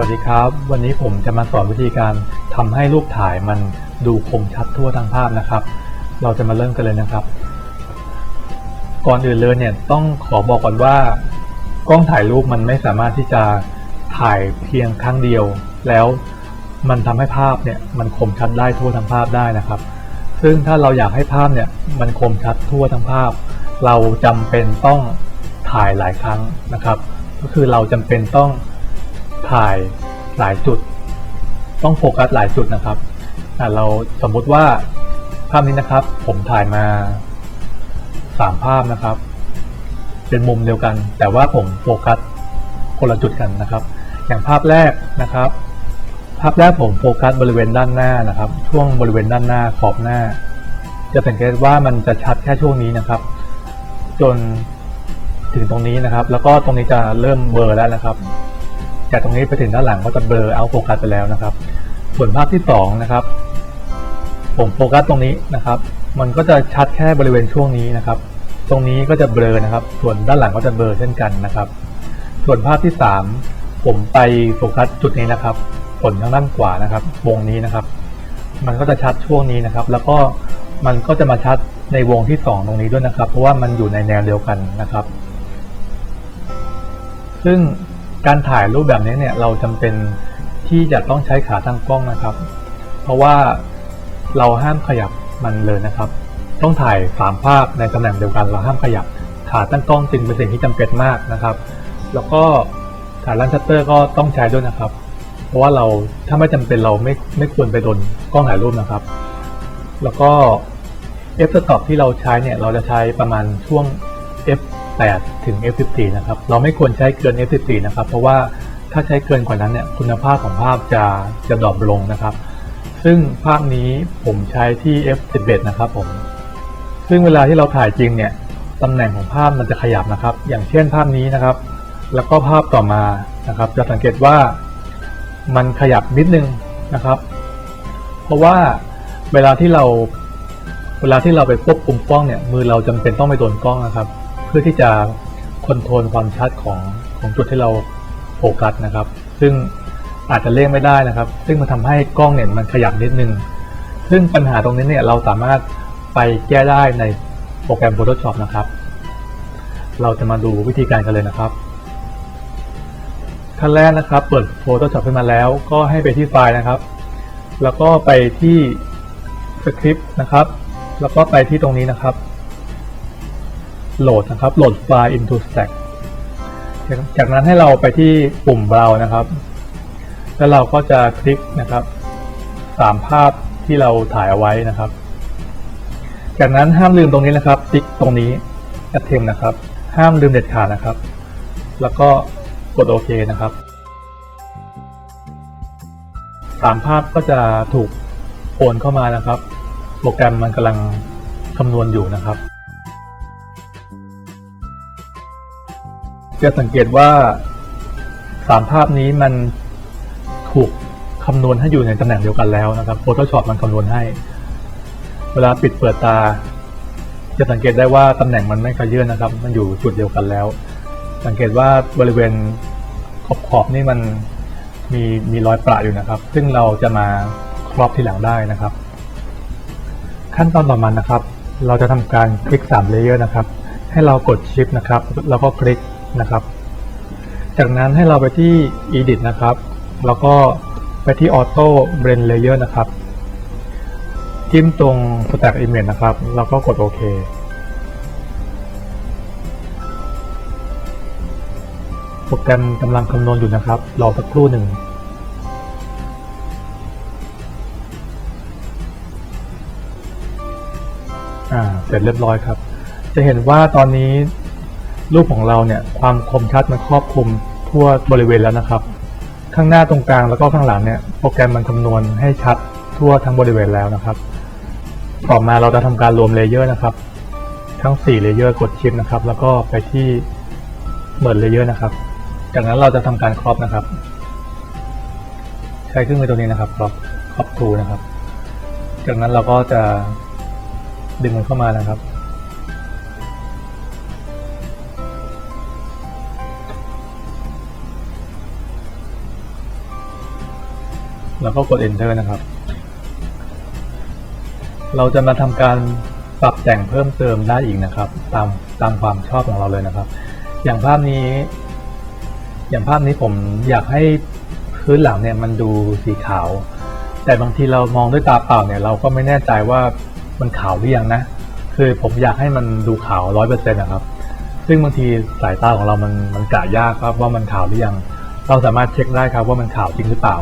วัสดีครับ วันนี้ผมจะมาสอนวิธีการทำให้รูปถ่ายมันดูคมชัดทั่วทั้งภาพนะครับ เราจะมาเริ่มกันเลยนะครับ ก่อนอื่นเลยเนี่ยต้องขอบอกก่อนว่า กล้องถ่ายรูปมันไม่สามารถที่จะถ่ายเพียงครั้งเดียว แล้วมันทำให้ภาพเนี่ยมันคมชัดได้ทั่วทั้งภาพได้นะครับ ซึ่งถ้าเราอยากให้ภาพเนี่ยมันคมชัดทั่วทั้งภาพ เราจำเป็นต้องถ่ายหลายครั้งนะครับ ก็คือเราจำเป็นต้อง ถ่ายหลายจุด ต้องโฟกัสหลายจุดนะครับเราสมมุติว่าภาพนี้นะครับ ผมถ่ายมาสามภาพนะครับ เป็นมุมเดียวกัน แต่ว่าผมโฟกัสคนละจุดกันนะครับ อย่างภาพแรกนะครับ ภาพแรกผมโฟกัสบริเวณด้านหน้านะครับ ช่วงบริเวณด้านหน้าขอบหน้า จะสังเกตว่ามันจะชัดแค่ช่วงนี้นะครับ จนถึงตรงนี้นะครับ แล้วก็ตรงนี้จะเริ่มเบลอแล้วนะครับ จากตรงนี้ไปถึงด้านหลังก็จะเบลอเอาโฟกัสไปแล้วนะครับ ส่วนภาพที่สองนะครับ ผมโฟกัสตรงนี้นะครับ มันก็จะชัดแค่บริเวณช่วงนี้นะครับ ตรงนี้ก็จะเบลอนะครับ ส่วนด้านหลังก็จะเบลอเช่นกันนะครับ ส่วนภาพที่สามผมไปโฟกัสจุดนี้นะครับ ผลทางด้านขวานะครับ วงนี้นะครับ มันก็จะชัดช่วงนี้นะครับ แล้วก็มันก็จะมาชัดในวงที่สองตรงนี้ด้วยนะครับ เพราะว่ามันอยู่ในแนวเดียวกันนะครับ ซึ่ง การถ่ายรูปแบบนี้เนี่ยเราจำเป็นที่จะต้องใช้ขาตั้งกล้องนะครับ เพราะว่าเราห้ามขยับมันเลยนะครับ ต้องถ่ายสามภาพในตำแหน่งเดียวกันเราห้ามขยับขาตั้งกล้องจึงเป็นสิ่งที่จำเป็นมากนะครับ แล้วก็ขาลันชัตเตอร์ก็ต้องใช้ด้วยนะครับ เพราะว่าเราถ้าไม่จำเป็นเราไม่ไม่ควรไปโดนกล้องถ่ายรูปนะครับ แล้วก็ f stop ที่เราใช้เนี่ยเราจะใช้ประมาณช่วง f8 ถึง f14 นะครับ เราไม่ควรใช้เกิน f14 นะครับ เพราะว่าถ้าใช้เกินกว่านั้นเนี่ยคุณภาพของภาพจะจะดรอปลงนะครับ ซึ่งภาพนี้ผมใช้ที่ f11 นะครับผม ซึ่งเวลาที่เราถ่ายจริงเนี่ยตำแหน่งของภาพมันจะขยับนะครับ อย่างเช่นภาพนี้นะครับ แล้วก็ภาพต่อมานะครับ จะสังเกตว่ามันขยับนิดนึงนะครับ เพราะว่าเวลาที่เราเวลาที่เราไปควบคุมกล้องเนี่ยมือเราจำเป็นต้องไปโดนกล้องนะครับ เพื่อที่จะคอนโทรลความชัดของของจุดที่เราโฟกัสนะครับ ซึ่งอาจจะเลี่ยงไม่ได้นะครับ ซึ่งมันทำให้กล้องเนี่ยมันขยับนิดนึง ซึ่งปัญหาตรงนี้เนี่ยเราสามารถไปแก้ได้ในโปรแกรม Photoshop นะครับ เราจะมาดูวิธีการกันเลยนะครับ ขั้นแรกนะครับ เปิด Photoshop ขึ้นมาแล้ว ก็ให้ไปที่ไฟล์นะครับ แล้วก็ไปที่สคริปต์นะครับ แล้วก็ไปที่ตรงนี้นะครับ โหลดนะครับโหลดไฟล์ into stack จากจากนั้นให้เราไปที่ปุ่ม browse นะครับ แล้วเราก็จะคลิกนะครับสามภาพที่เราถ่ายเอาไว้นะครับ จากนั้นห้ามลืมตรงนี้นะครับ ติ๊กตรงนี้ attempt นะครับ ห้ามลืมเด็ดขาดนะครับ แล้วก็กดโอเคนะครับสามภาพก็จะถูกโอนเข้ามานะครับ โปรแกรมมันกำลังคำนวณอยู่นะครับ จะสังเกตว่าสามภาพนี้มันถูกคำนวณให้อยู่ในตำแหน่งเดียวกันแล้วนะครับ Photoshop มันคำนวณให้ เวลาปิดเปิดตา จะสังเกตได้ว่าตำแหน่งมันไม่ขยื่นนะครับ มันอยู่จุดเดียวกันแล้ว สังเกตว่าบริเวณขอบขอบๆนี่มันมีมีรอยประอยู่นะครับ ซึ่งเราจะมาครอบทีหลังได้นะครับ ขั้นตอนต่อมานะครับ เราจะทำการคลิก3เลเยอร์นะครับ ให้เรากด Shift นะครับ แล้วก็คลิก นะครับ จากนั้นให้เราไปที่ Edit นะครับ แล้วก็ไปที่ Auto Blend Layer นะครับ จิ้มตรง Stack Image นะครับ แล้วก็กดโอเคโปรแกรมกำลังคำนวณอยู่นะครับ รอสักครู่หนึ่ง อ่า เสร็จเรียบร้อยครับ จะเห็นว่าตอนนี้ รูปของเราเนี่ยความคมชัดมันครอบคลุมทั่วบริเวณแล้วนะครับ ข้างหน้าตรงกลางแล้วก็ข้างหลังเนี่ยโปรแกรมมันคำนวณให้ชัดทั่วทั้งบริเวณแล้วนะครับ ต่อมาเราจะทำการรวมเลเยอร์นะครับ ทั้ง4เลเยอร์กดชิปนะครับ แล้วก็ไปที่เมิร์เลเยอร์นะครับ จากนั้นเราจะทำการครอปนะครับ ใช้เครื่องมือตัวนี้นะครับครอปครอปทูนะครับ จากนั้นเราก็จะดึงมันเข้ามานะครับ แล้วก็กด enter นะครับ เราจะมาทำการปรับแต่งเพิ่มเติมได้อีกนะครับ ตามตามความชอบของเราเลยนะครับ อย่างภาพนี้ อย่างภาพนี้ผมอยากให้พื้นหลังเนี่ยมันดูสีขาว แต่บางทีเรามองด้วยตาเปล่าเนี่ย เราก็ไม่แน่ใจว่ามันขาวหรือยังนะ คือผมอยากให้มันดูขาวร้อยเปอร์เซ็นต์นะครับ ซึ่งบางทีสายตาของเรามันมันกะยากครับว่ามันขาวหรือยัง เราสามารถเช็คได้ครับว่ามันขาวจริงหรือเปล่า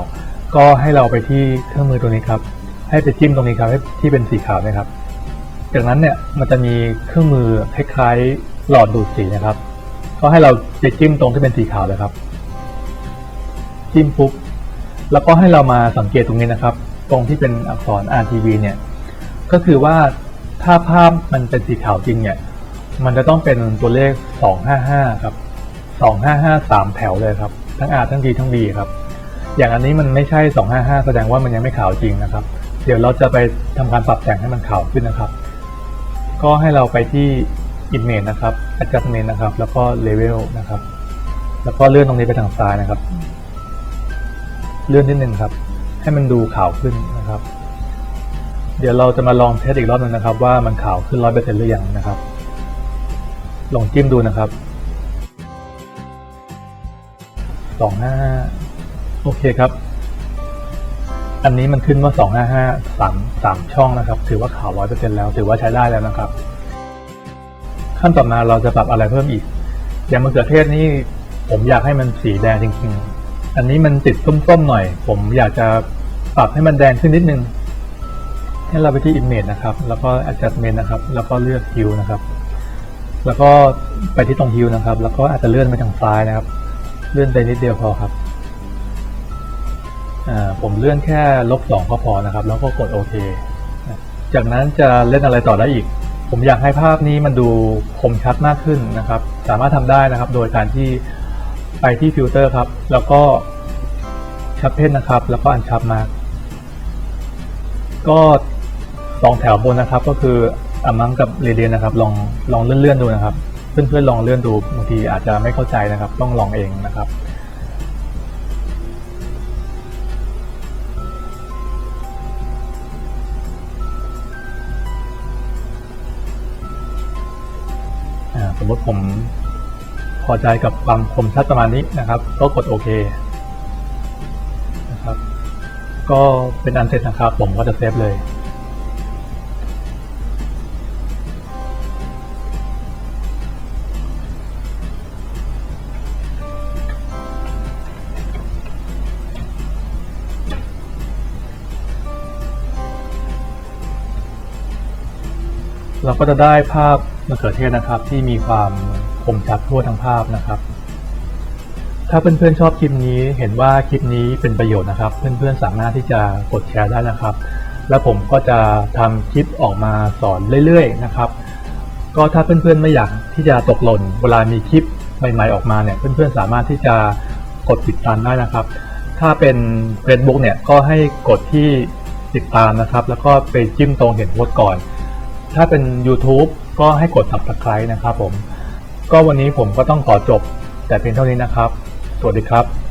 ก็ให้เราไปที่เครื่องมือตรงนี้ครับ ให้ไปจิ้มตรงนี้ครับให้ที่เป็นสีขาวนะครับ จากนั้นเนี่ยมันจะมีเครื่องมือคล้ายๆหลอดดูดสีนะครับ ก็ให้เราไปจิ้มตรงที่เป็นสีขาวเลยครับ จิ้มปุ๊บแล้วก็ให้เรามาสังเกตตรงนี้นะครับ ตรงที่เป็นอักษร RGB เนี่ย ก็คือว่าถ้าภาพมันเป็นสีขาวจริงเนี่ย มันจะต้องเป็นตัวเลข 255 ครับ 255 3 แถวเลยครับ ทั้ง R ทั้ง D ทั้ง B ครับ อย่างอันนี้มันไม่ใช่ 255 แสดงว่ามันยังไม่ขาวจริงนะครับ เดี๋ยวเราจะไปทำการปรับแต่งให้มันขาวขึ้นนะครับ ก็ให้เราไปที่ Image นะครับ Adjustment นะครับ แล้วก็ Level นะครับ แล้วก็เลื่อนตรงนี้ไปทางซ้ายนะครับ เลื่อนนิดนึงครับ ให้มันดูขาวขึ้นนะครับ เดี๋ยวเราจะมาลองเทสอีกรอบนึงนะครับ ว่ามันขาวขึ้นร้อยเปอร์เซ็นต์หรือยังนะครับ ลองจิ้มดูนะครับสองห้า โอเคครับ อันนี้มันขึ้นว่าสองห้าห้าสามสามช่องนะครับ ถือว่าขาวร้อยเปอร์เซ็นแล้ว ถือว่าใช้ได้แล้วนะครับ ขั้นต่อมาเราจะปรับอะไรเพิ่มอีก อย่างมะเขือเทศนี่ผมอยากให้มันสีแดงจริงๆ อันนี้มันติดส้มๆหน่อย ผมอยากจะปรับให้มันแดงขึ้นนิดนึง ให้เราไปที่ Image นะครับ แล้วก็ Adjustment นะครับ แล้วก็เลือก Hue นะครับ แล้วก็ไปที่ตรง Hue นะครับ แล้วก็อาจจะเลื่อนไปทางซ้ายนะครับ เลื่อนไปนิดเดียวพอครับ ผมเลื่อนแค่ลบสองก็พอนะครับ แล้วก็กดโอเค จากนั้นจะเล่นอะไรต่อได้อีก ผมอยากให้ภาพนี้มันดูคมชัดมากขึ้นนะครับ สามารถทำได้นะครับ โดยการที่ไปที่ฟิลเตอร์ครับ แล้วก็ชัดเพนนะครับ แล้วก็อันชัดมากก็สองแถวบนนะครับ ก็คืออามังกับเรเดียนนะครับ ลองลองเลื่อนๆดูนะครับ เพื่อนๆลองเลื่อนดูบางทีอาจจะไม่เข้าใจนะครับ ต้องลองเองนะครับ มมติผมพอใจกับความคมชัดประมาณนี้นะครับ ก็กดโอเคนะครับ ก็เป็นอันเสร็จนะครับ ผมก็จะเซฟเลย เราก็จะได้ภาพมะเขือเทศนะครับ ที่มีความคมชัดทั่วทั้งภาพนะครับ ถ้าเพื่อนๆชอบคลิปนี้เห็นว่าคลิปนี้เป็นประโยชน์นะครับ เพื่อนๆสามารถที่จะกดแชร์ได้นะครับ แล้วผมก็จะทำคลิปออกมาสอนเรื่อยๆนะครับ ก็ถ้าเพื่อนๆไม่อยากที่จะตกหล่นเวลามีคลิปใหม่ๆออกมาเนี่ย เพื่อนๆสามารถที่จะกดติดตามได้นะครับ ถ้าเป็น Facebook เนี่ยก็ให้กดที่ติดตามนะครับ แล้วก็ไปจิ้มตรงเห็นโพสต์ก่อน ถ้าเป็น YouTube ก็ให้กด subscribe นะครับผม ก็วันนี้ผมก็ต้องขอจบแต่เพียงเท่านี้นะครับ สวัสดีครับ